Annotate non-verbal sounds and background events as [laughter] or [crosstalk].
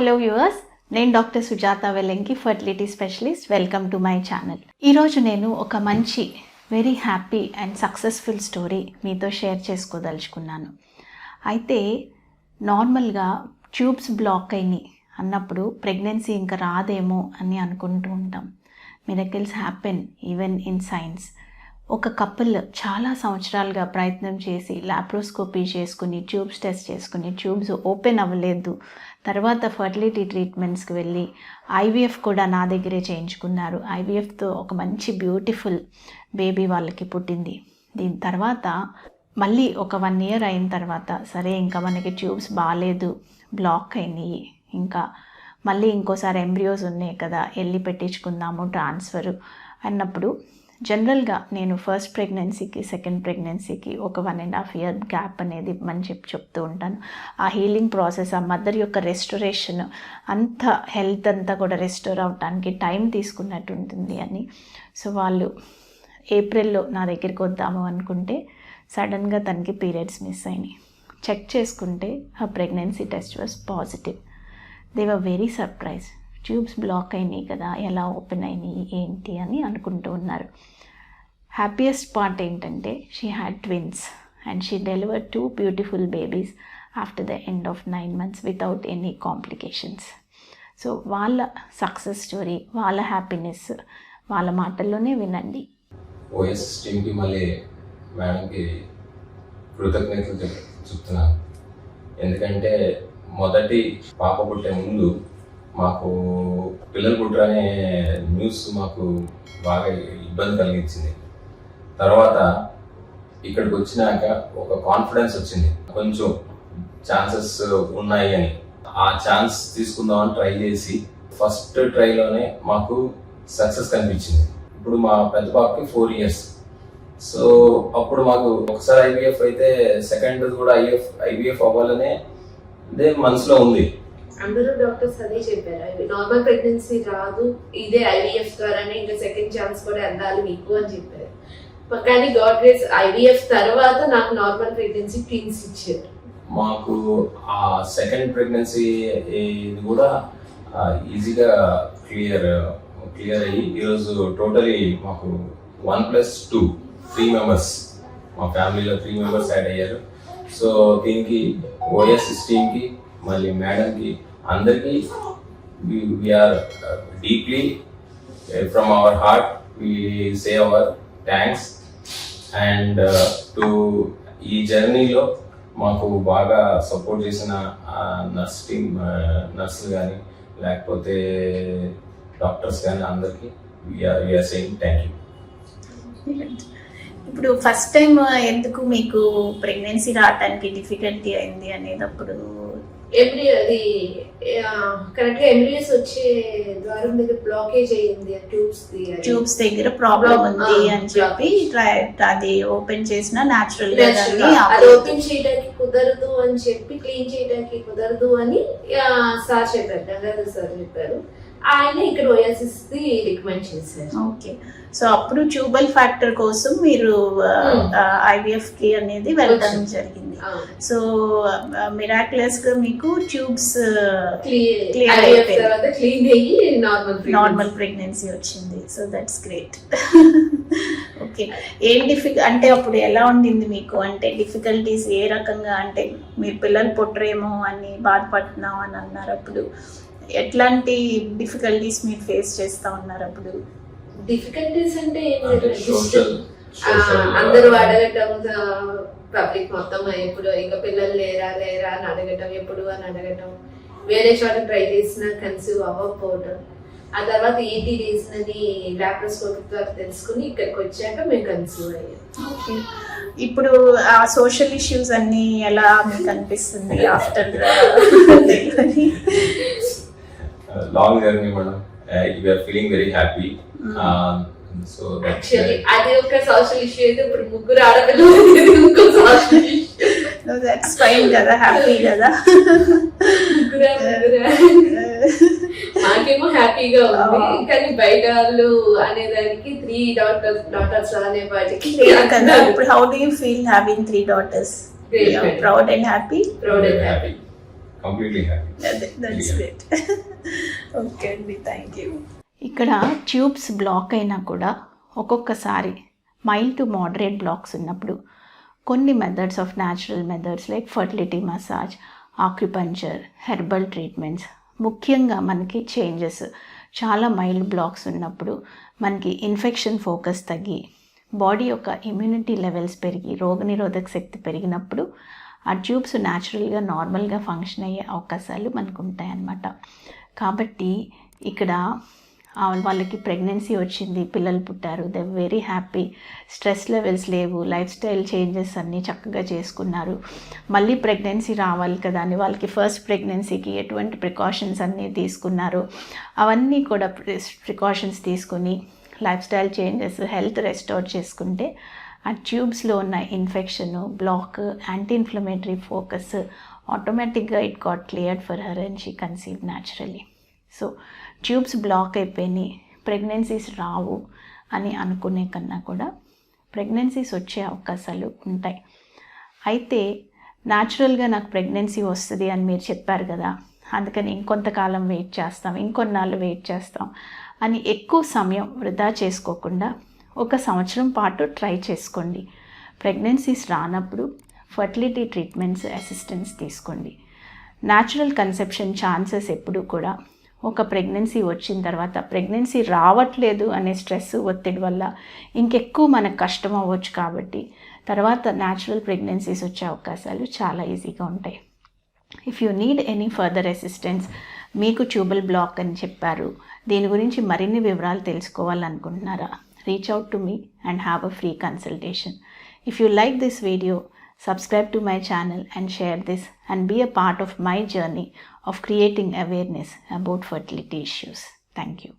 Hello viewers నేను doctor Sujatha Velenki fertility specialist welcome to my channel ఈరోజు నేను ఒక మంచి very happy and successful story మీతో షేర్ చేసుకోదలుచుకున్నాను. అయితే నార్మల్గా ట్యూబ్స్ బ్లాక్ అయినాయి అన్నప్పుడు ప్రెగ్నెన్సీ ఇంకా రాదేమో అని అనుకుంటూ ఉంటాం. Miracles happen even in science ఒక కపుల్ చాలా సంవత్సరాలుగా ప్రయత్నం చేసి లాప్రోస్కోపీ చేసుకుని ట్యూబ్స్ టెస్ట్ చేసుకుని ట్యూబ్స్ ఓపెన్ అవ్వలేదు. తర్వాత ఫర్టిలిటీ ట్రీట్మెంట్స్కి వెళ్ళి ఐవీఎఫ్ కూడా నా దగ్గరే చేయించుకున్నారు. ఐవీఎఫ్తో ఒక మంచి బ్యూటిఫుల్ బేబీ వాళ్ళకి పుట్టింది. దీని తర్వాత మళ్ళీ ఒక వన్ ఇయర్ అయిన తర్వాత సరే ఇంకా మనకి ట్యూబ్స్ బాగాలేదు బ్లాక్ అయినాయి. ఇంకా మళ్ళీ ఇంకోసారి ఎంబ్రియోస్ ఉన్నాయి కదా వెళ్ళి పెట్టించుకుందాము ట్రాన్స్ఫర్ అన్నప్పుడు జనరల్గా నేను ఫస్ట్ ప్రెగ్నెన్సీకి సెకండ్ ప్రెగ్నెన్సీకి ఒక one and half year gap అనేది అని చెప్పి చెప్తూ ఉంటాను. ఆ హీలింగ్ ప్రాసెస్ ఆ మదర్ యొక్క రెస్టరేషన్ అంత హెల్త్ అంతా కూడా రెస్టోర్ అవడానికి టైం తీసుకున్నట్టు ఉంటుంది అని. సో వాళ్ళు ఏప్రిల్లో నా దగ్గరికి వద్దాము అనుకుంటే సడన్గా తనకి పీరియడ్స్ మిస్ అయినాయి. చెక్ చేసుకుంటే ఆ pregnancy test was positive they were very surprise tubes block అయినాయి కదా ఎలా ఓపెన్ అయినాయి ఏంటి అని అనుకుంటూ ఉన్నారు. హ్యాపీయెస్ట్ పార్ట్ ఏంటంటే she had twins and she deliver two beautiful babies after the end of nine months without any complications so వాళ్ళ సక్సెస్ స్టోరీ వాళ్ళ హ్యాపీనెస్ వాళ్ళ మాటల్లోనే వినండి. ఓఎస్ టీమ్కి మళ్ళీ మేడంకి కృతజ్ఞతలు చెప్తున్నాను. ఎందుకంటే మొదటి పాప పుట్టే ముందు మాకు పిల్లలు పుట్టరనే న్యూస్ మాకు బాగా ఇబ్బంది కలిగించింది. తర్వాత ఇక్కడికి వచ్చినాక ఒక కాన్ఫిడెన్స్ వచ్చింది. కొంచెం ఛాన్సెస్ ఉన్నాయి అని. ఆ ఛాన్స్ తీసుకుందామని ట్రై చేసి ఫస్ట్ ట్రైలోనే మాకు సక్సెస్ కనిపించింది. ఇప్పుడు మా పెద్ద పాపకి ఫోర్ ఇయర్స్. సో అప్పుడు మాకు ఒకసారి ఐవీఎఫ్ అయితే సెకండ్ కూడా ఐఎఫ్ ఐవీఎఫ్ అవ్వాలనే అదే మనసులో ఉంది. అందరూ డాక్టర్స్ అదే చెప్పారు? నార్మల్ ప్రెగ్నెన్సీ రాదు ఇదే ఐవీఎఫ్ ద్వారానే ఇంకా సెకండ్ ఛాన్స్ కూడా అందాలి మీకు అని చెప్పారు. కానీ గాడ్ గ్రేస్ ఐవీఎఫ్ తర్వాత నాకు నార్మల్ ప్రెగ్నెన్సీ ట్విన్స్ ఇచ్చారు. మాకు ఆ సెకండ్ ప్రెగ్నెన్సీ ఇది కూడా ఈజీగా క్లియర్ క్లియర్ అయ్యి ఈరోజు టోటలీ మాకు one plus two three members మా ఫ్యామిలీలో త్రీ మెంబర్స్ యాడ్ అయ్యారు. సో దీనికి ఓఎస్ టీమ్కి మళ్ళీ మేడంకి అందరికీ we are deeply from our heart we say our thanks and to ఈ జర్నీలో మాకు బాగా సపోర్ట్ చేసిన నర్స్ టీమ్ నర్సులు కానీ లేకపోతే డాక్టర్స్ కానీ అందరికీ we are we are saying thank you ఇప్పుడు ఫస్ట్ టైం ఎందుకు మీకు ప్రెగ్నెన్సీ రావడానికి డిఫికల్టీ అయింది అనేటప్పుడు ఎంబ్రీ అది కరెక్ట్గా ఎంబ్రియోస్ వచ్చే ద్వారం దగ్గర బ్లాకేజ్ అయ్యింది ట్యూబ్స్. ట్యూబ్స్ దగ్గర ప్రాబ్లం ఉంది అని చెప్పి అది ఓపెన్ చేసిన న్యాచురల్గా. అది. ఓపెన్ చేయడానికి కుదరదు అని చెప్పి క్లీన్ చేయడానికి కుదరదు అని సార్ చెప్పారు గంగాధర్ సార్ చెప్పారు ఆయన ఇక్కడ ఓఎస్ఎస్ ది రికమెండ్ చేశారు. ఓకే. సో అప్పుడు ట్యూబల్ ఫ్యాక్టర్ కోసం మీరు Hmm. ఐవిఎఫ్కి అనేది వెళ్ళడం. జరిగింది. సో మిరాక్యులస్గా మీకు ట్యూబ్స్ క్లియర్ అయిపోయింది. అయ్యి నార్మల్ నార్మల్ ప్రెగ్నెన్సీ వచ్చింది. So that's great [laughs] okay. ఏం డిఫిక్ అంటే అప్పుడు ఎలా ఉండింది మీకు? అంటే డిఫికల్టీస్ ఏ రకంగా? అంటే మీరు పిల్లలు పుట్టరేమో అని బాధపడుతున్నాం అని అన్నారు అప్పుడు. ఎట్లాంటి డిఫికల్టీస్ మీరు ఫేస్ చేస్తా ఉన్నారు అప్పుడు? డిఫికల్టీస్ అంటే అందరూ అడగటం పబ్లిక్ మొత్తం ఎప్పుడు ఇంకా పిల్లలు లేరా లేరా అని అడగటం ఎప్పుడు అని అడగటం. వేరే చోట ట్రై చేసినా కన్సీవ్ అవ్వకపోవటం. ఆ తర్వాత ఈటీ చేసినది లాప్రోస్కోపిక్ ద్వారా తెలుసుకుని ఇక్కడికి వచ్చాక మేము కన్సీవ్ అయ్యాం. ఓకే ఇప్పుడు ఆ సోషల్ ఇష్యూస్ అన్ని ఎలా మీకు అనిపిస్తుంది after [laughs] long journey madam you're feeling very happy so actually అది ఒక సోషల్ ఇష్యూ అయితే ఇప్పుడు ముగ్గురు ఆడపిల్లలు అనేది ఇంకో సోషల్ ఇష్యూ దట్స్ ఫైన్ కదా హ్యాపీ కదా మాకేమో హ్యాపీగా ఉంది. కానీ బయట వాళ్ళు అనేదానికి త్రీ డాక్టర్స్ డాక్టర్స్ అనే వాటికి ఇప్పుడు how do you feel having three daughters. Proud and happy Proud and happy completely happy that's great okay అండి థ్యాంక్ యూ ఇక్కడ ట్యూబ్స్ బ్లాక్ అయినా కూడా ఒక్కొక్కసారి మైల్డ్ టు మోడరేట్ బ్లాక్స్ ఉన్నప్పుడు కొన్ని methods of natural methods like fertility massage acupuncture herbal treatments ముఖ్యంగా మనకి changes చాలా మైల్డ్ బ్లాక్స్ ఉన్నప్పుడు మనకి ఇన్ఫెక్షన్ ఫోకస్ తగ్గి బాడీ యొక్క ఇమ్యూనిటీ లెవెల్స్ పెరిగి రోగనిరోధక శక్తి పెరిగినప్పుడు ఆ ట్యూబ్స్ న్యాచురల్గా నార్మల్గా ఫంక్షన్ అయ్యే అవకాశాలు మనకు ఉంటాయన్నమాట. కాబట్టి ఇక్కడ వాళ్ళకి ప్రెగ్నెన్సీ వచ్చింది పిల్లలు పుట్టారు. They very happy stress levels లేవు. లైఫ్ స్టైల్ చేంజెస్ అన్నీ చక్కగా చేసుకున్నారు. మళ్ళీ ప్రెగ్నెన్సీ రావాలి కదా అని వాళ్ళకి ఫస్ట్ ప్రెగ్నెన్సీకి ఎటువంటి ప్రికాషన్స్ అన్నీ తీసుకున్నారు. అవన్నీ కూడా ప్రికాషన్స్ తీసుకుని lifestyle changes health restore చేసుకుంటే ఆ ట్యూబ్స్లో ఉన్న infection block anti inflammatory focus ఆటోమేటిక్గా it got cleared for her and she conceive naturally so tubes block అయిపోయినాయి ప్రెగ్నెన్సీస్ రావు అని అనుకునే కన్నా కూడా ప్రెగ్నెన్సీస్ వచ్చే అవకాశాలు ఉంటాయి. అయితే న్యాచురల్గా నాకు ప్రెగ్నెన్సీ వస్తుంది అని మీరు చెప్పారు కదా అందుకని ఇంకొంతకాలం వెయిట్ చేస్తాం ఇంకొన్నాళ్ళు వెయిట్ చేస్తాం అని ఎక్కువ సమయం వృధా చేసుకోకుండా ఒక సంవత్సరం పాటు ట్రై చేసుకోండి. ప్రెగ్నెన్సీస్ రానప్పుడు ఫర్టిలిటీ ట్రీట్మెంట్స్ అసిస్టెన్స్ తీసుకోండి. న్యాచురల్ కన్సెప్షన్ ఛాన్సెస్ ఎప్పుడూ కూడా ఒక ప్రెగ్నెన్సీ వచ్చిన తర్వాత ప్రెగ్నెన్సీ రావట్లేదు అనే స్ట్రెస్ ఒత్తిడి వల్ల ఇంకెక్కువ మనకు కష్టం అవ్వచ్చు కాబట్టి తర్వాత న్యాచురల్ ప్రెగ్నెన్సీస్ వచ్చే అవకాశాలు చాలా ఈజీగా ఉంటాయి. If you need any further assistance మీకు ట్యూబల్ బ్లాక్ అని చెప్పారు. దీని గురించి మరిన్ని వివరాలు తెలుసుకోవాలనుకుంటున్నారా? Reach out to me and have a free consultation if you like this video subscribe to my channel and share this and be a part of my journey of creating awareness about fertility issues. Thank you.